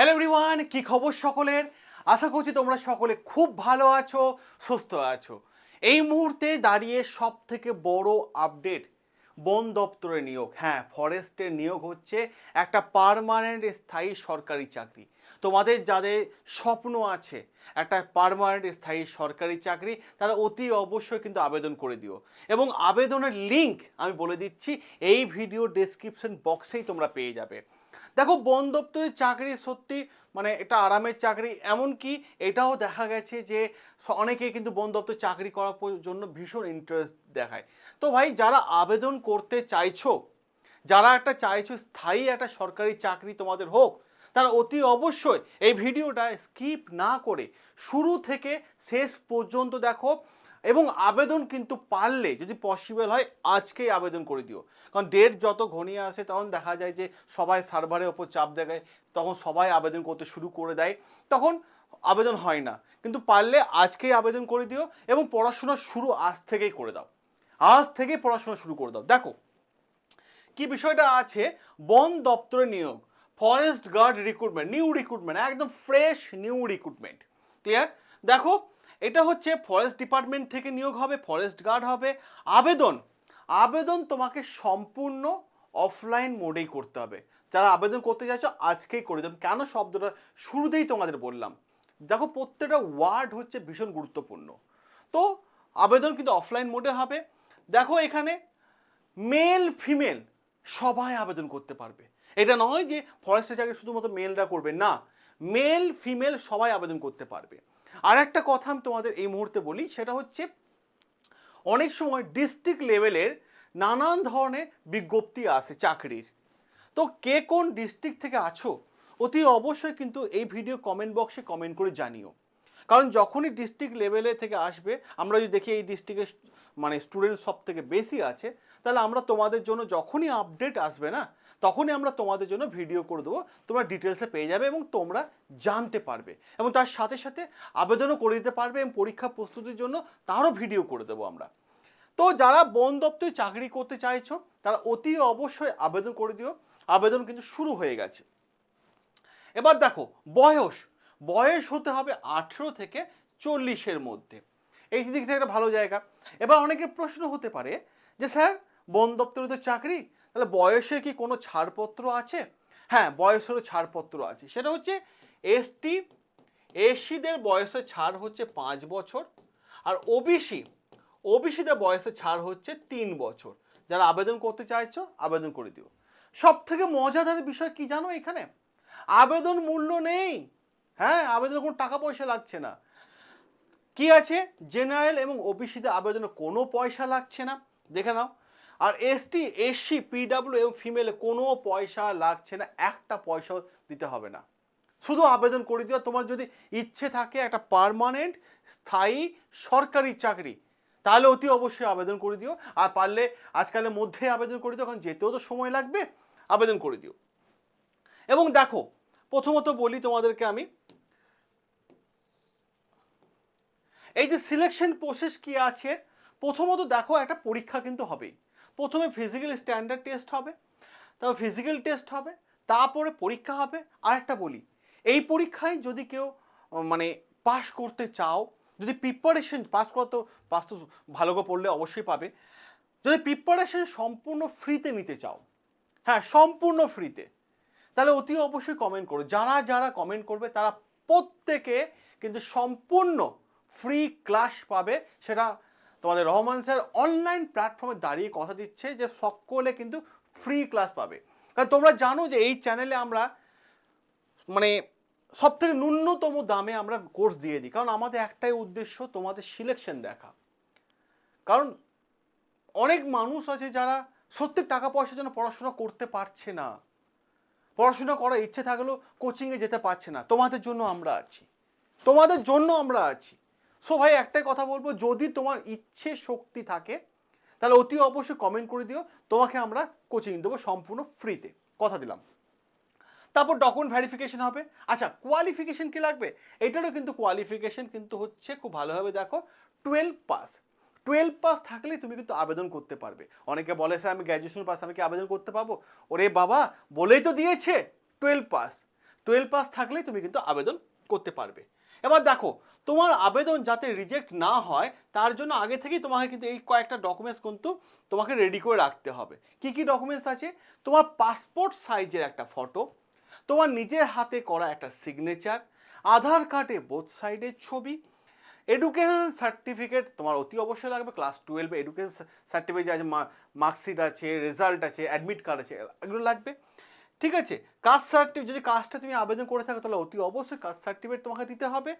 Hello everyone কি খবর সকলের? আশা করছি তোমরা সকলে খুব ভালো আছো, সুস্থ আছো। এই মুহূর্তে দাঁড়িয়ে সব থেকে বড় আপডেট বন দপ্তরের নিয়োগ। হ্যাঁ ফরেস্টের নিয়োগ হচ্ছে একটা পারমানেন্ট স্থায়ী সরকারি চাকরি। তোমাদের যাদের স্বপ্ন আছে একটা পারমানেন্ট স্থায়ী সরকারি চাকরি, তারা অতি অবশ্যই কিন্তু আবেদন করে দিও। এবং আবেদনের লিংক আমি বলে দিচ্ছি, এই ভিডিও ডেসক্রিপশন বক্সেই তোমরা পেয়ে যাবে। দেখো, বন দপ্তরের চাকরি সত্যি মানে এটা আরামের চাকরি, এমনকি এটাও দেখা গেছে যে অনেকে কিন্তু বন দপ্তর চাকরি করার জন্য ভীষণ ইন্টারেস্ট দেখায়। তো ভাই, যারা আবেদন করতে চাইছো, যারা একটা চাইছো স্থায়ী একটা সরকারি চাকরি তোমাদের হোক, তারা অতি অবশ্যই এই ভিডিওটা স্কিপ না করে শুরু থেকে শেষ পর্যন্ত দেখো এবং আবেদন কিন্তু পারলে, যদি পসিবল হয়, আজকেই আবেদন করে দিও। কারণ ডেট যত ঘনিয়ে আসে, তখন দেখা যায় যে সবাই সার্ভারের ওপর চাপ দেখায়, তখন সবাই আবেদন করতে শুরু করে দেয়, তখন আবেদন হয় না। কিন্তু পারলে আজকেই আবেদন করে দিও এবং পড়াশোনা শুরু আজ থেকেই করে দাও। আজ থেকেই পড়াশোনা শুরু করে দাও। দেখো, কি বিষয়টা আছে? বন দপ্তরে নিয়োগ forest guard recruitment new recruitment একদম ফ্রেশ নিউ রিক্রুটমেন্ট ক্লিয়ার দেখো এটা হচ্ছে ফরেস্ট ডিপার্টমেন্ট থেকে নিয়োগ হবে ফরেস্ট গার্ড হবে। আবেদন আবেদন তোমাকে সম্পূর্ণ অফলাইন মোডেই করতে হবে। যারা আবেদন করতে চাইছো আজকেই করে দেবেন কেন শব্দটা শুরুতেই তোমাদের বললাম? দেখো, প্রত্যেকটা ওয়ার্ড হচ্ছে ভীষণ গুরুত্বপূর্ণ। তো আবেদন কিন্তু অফলাইন মোডে হবে। দেখো এখানে মেল ফিমেল সবাই আবেদন করতে পারবে। এটা নয় যে ফরেস্টের চাকরি শুধুমাত্র মেলরা করবে। না মেল ফিমেল সবাই আবেদন করতে পারবে। আর একটা কথা আমি তোমাদের এই মুহূর্তে বলি, সেটা হচ্ছে অনেক সময় ডিস্ট্রিক্ট লেভেলের নানান ধরনের বিজ্ঞপ্তি আসে চাকরির। তো কে কোন ডিস্ট্রিক্ট থেকে আছো, অতি অবশ্যই কিন্তু এই ভিডিও কমেন্ট বক্সে কমেন্ট করে জানিও। কারণ যখনই ডিস্ট্রিক্ট লেভেলে থেকে আসবে, আমরা যদি দেখি এই ডিস্ট্রিক্টে মানে স্টুডেন্ট সব থেকে বেশি আছে, তাহলে আমরা তোমাদের জন্য যখনই আপডেট আসবে না, তখনই আমরা তোমাদের জন্য ভিডিও করে দেবো। তোমরা ডিটেলসে পেয়ে যাবে এবং তোমরা জানতে পারবে এবং তার সাথে সাথে আবেদনও করে দিতে পারবে এবং পরীক্ষা প্রস্তুতির জন্য তারও ভিডিও করে দেবো আমরা। তো যারা বন দপ্তরে চাকরি করতে চাইছো, তারা অতি অবশ্যই আবেদন করে দিও। আবেদন কিন্তু শুরু হয়ে গেছে। এবার দেখো, বয়স। বয়স হতে হবে আঠেরো থেকে চল্লিশের মধ্যে। এই দিক থেকে একটা ভালো জায়গা। এবার অনেকের প্রশ্ন হতে পারে যে, স্যার, বন দপ্তরে তো চাকরি, তাহলে বয়সে কি কোনো ছাড়পত্র আছে? হ্যাঁ বয়সেরও ছাড়পত্র আছে। সেটা হচ্ছে এসটি এসসিদের বয়সে ছাড় হচ্ছে পাঁচ বছর আর ওবিসি, ওবিসিদের বয়সে ছাড় হচ্ছে তিন বছর। যারা আবেদন করতে চাইছো, আবেদন করে দিও। সব থেকে মজাদার বিষয় কি জানো এখানে? আবেদন মূল্য নেই। হ্যাঁ আবেদন কোনো টাকা পয়সা লাগছে না। কি আছে? জেনারেল এবং ওবিসিতে আবেদনে কোনো পয়সা লাগছে না। দেখে নাও। আর এসটি, এসসি, পিডাব্লিউ এবং ফিমেলে কোনো পয়সা লাগছে না। একটা পয়সাও দিতে হবে না। শুধু আবেদন করে দিও। তোমার যদি ইচ্ছে থাকে একটা পার্মানেন্ট স্থায়ী সরকারি চাকরি, তাহলে অতি অবশ্যই আবেদন করে দিও। আর পারলে আজকালের মধ্যে আবেদন করে দিও। কারণ যেতেও তো সময় লাগবে, আবেদন করে দিও। এবং দেখো প্রথমত বলি তোমাদেরকে আমি, এই যে সিলেকশন প্রসেস কি আছে, প্রথমত দেখো একটা পরীক্ষা কিন্তু হবেই। প্রথমে ফিজিক্যাল স্ট্যান্ডার্ড টেস্ট হবে, তারপর ফিজিক্যাল টেস্ট হবে, তারপরে পরীক্ষা হবে। আর একটা বলি, এই পরীক্ষায় যদি কেউ মানে পাশ করতে চাও, যদি প্রিপারেশন পাস করা তো পাস তো ভালো করে পড়লে অবশ্যই পাবে। যদি প্রিপারেশন সম্পূর্ণ ফ্রিতে নিতে চাও হ্যাঁ সম্পূর্ণ ফ্রিতে তাহলে অতি অবশ্যই কমেন্ট করো। যারা যারা কমেন্ট করবে, তারা প্রত্যেকে কিন্তু সম্পূর্ণ ফ্রি ক্লাস পাবে। সেটা তোমাদের রহমান স্যার অনলাইন প্ল্যাটফর্মে দাঁড়িয়ে কথা দিচ্ছে যে সকলে কিন্তু ফ্রি ক্লাস পাবে। কারণ তোমরা জানো যে এই চ্যানেলে আমরা মানে সব থেকে ন্যূনতম দামে আমরা কোর্স দিয়ে দিই। কারণ আমাদের একটাই উদ্দেশ্য তোমাদের সিলেকশন দেখা। কারণ অনেক মানুষ আছে যারা সত্যি টাকা পয়সার জন্য পড়াশোনা করতে পারছে না। পড়াশোনা করার ইচ্ছে থাকলেও কোচিংয়ে যেতে পারছে না। তোমাদের জন্য আমরা আছি। তোমাদের জন্য আমরা আছি। সো ভাই, একটাই কথা বলব, যদি তোমার ইচ্ছে শক্তি থাকে, তাহলে অতি অবশ্যই কমেন্ট করে দিও। তোমাকে আমরা কোচিং দেবো সম্পূর্ণ ফ্রিতে কথা দিলাম। তারপর ডকুমেন্ট ভেরিফিকেশন হবে। আচ্ছা কোয়ালিফিকেশন কি লাগবে? এটারও কিন্তু কোয়ালিফিকেশন কিন্তু হচ্ছে খুব ভালোভাবে দেখো টুয়েলভ পাস টুয়েলভ পাস থাকলেই তুমি কিন্তু আবেদন করতে পারবে। অনেকে বলে, স্যার, আমি গ্র্যাজুয়েশন পাস আমি কি আবেদন করতে পারব? ওরে বাবা, বলেই তো দিয়েছে টুয়েলভ পাস টুয়েলভ পাস থাকলেই তুমি কিন্তু আবেদন করতে পারবে। এবার দেখো, তোমার আবেদন যাতে রিজেক্ট না হয়, তার জন্য আগে থেকেই তোমাকে কিন্তু এই কয়েকটা ডকুমেন্টস কিন্তু তোমাকে রেডি করে রাখতে হবে। কি কি ডকুমেন্টস আছে? তোমার পাসপোর্ট সাইজের একটা ফটো তোমার নিজের হাতে করা একটা সিগনেচার আধার কার্ডে বোথ সাইডের ছবি এডুকেশন সার্টিফিকেট তোমার অতি অবশ্যই লাগবে ক্লাস টুয়েলভে এডুকেশন সার্টিফিকেট আছে মার্কশিট আছে রেজাল্ট আছে অ্যাডমিট কার্ড আছে, এগুলো লাগবে। ঠিক আছে কাস্ট সার্টিফিকেট যদি কাস্টটা তুমি আবেদন করে থাকো, তাহলে অতি অবশ্যই কাস্ট সার্টিফিকেট তোমাকে দিতে হবে।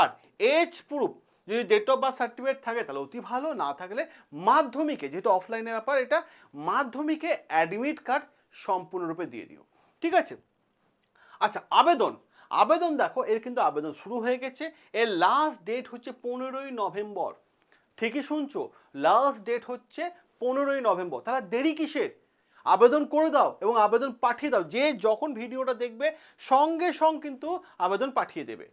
আর এজ প্রুফ যদি ডেট অফ বার্থ সার্টিফিকেট থাকে, তাহলে অতি ভালো, না থাকলে মাধ্যমিকে, যেহেতু অফলাইনে ব্যাপার এটা, মাধ্যমিকে অ্যাডমিট কার্ড সম্পূর্ণরূপে দিয়ে দিও। ঠিক আছে? আচ্ছা আবেদন। আবেদন দেখো, এর কিন্তু আবেদন শুরু হয়ে গেছে। এর লাস্ট ডেট হচ্ছে পনেরোই নভেম্বর। ঠিকই শুনছো? লাস্ট ডেট হচ্ছে পনেরোই নভেম্বর। তারা দেরি কিসের? আবেদন করে দাও এবং আবেদন পাঠিয়ে দাও। যে যখন ভিডিওটা দেখবে, সঙ্গে সঙ্গে কিন্তু আবেদন পাঠিয়ে দেবে।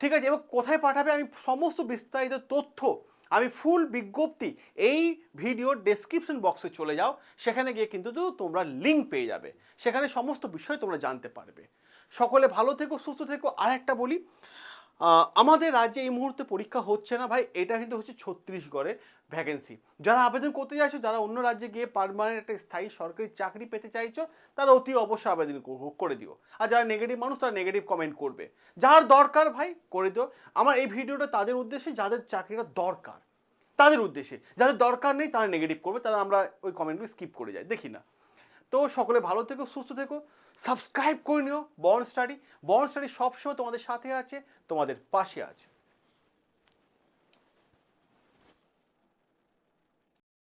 ঠিক আছে? এবার কোথায় পাঠাবে? আমি সমস্ত বিস্তারিত তথ্য, আমি ফুল বিজ্ঞপ্তি এই ভিডিওর ডেসক্রিপশন বক্সে চলে যাও। সেখানে গিয়ে কিন্তু তোমরা লিঙ্ক পেয়ে যাবে। সেখানে সমস্ত বিষয় তোমরা জানতে পারবে। সকলে ভালো থেকো, সুস্থ থেকো। আর একটা বলি আমাদের রাজ্যে এই মুহূর্তে পরীক্ষা হচ্ছে না ভাই, এটা কিন্তু হচ্ছে ছত্তিশগড়ের ভ্যাকেন্সি যারা আবেদন করতে চাইছো, যারা অন্য রাজ্যে গিয়ে পারমানেন্ট একটা স্থায়ী সরকারি চাকরি পেতে চাইছো, তারা অতি অবশ্যই আবেদন করে দিও। আর যারা নেগেটিভ মানুষ, তারা নেগেটিভ কমেন্ট করবে। যার দরকার ভাই, করে দিও। আমার এই ভিডিওটা তাদের উদ্দেশ্যে, যাদের চাকরিটা দরকার, তাদের উদ্দেশ্যে। যাদের দরকার নেই, তারা নেগেটিভ করবে, তারা আমরা ওই কমেন্টগুলো স্কিপ করে যাই। দেখি না। তো সকলে ভালো থেকো, সুস্থ থেকো। সাবস্ক্রাইব করে নিও বর্ন স্টাডি। বর্ন স্টাডি সবসময় তোমাদের সাথে আছে, তোমাদের পাশে আছে।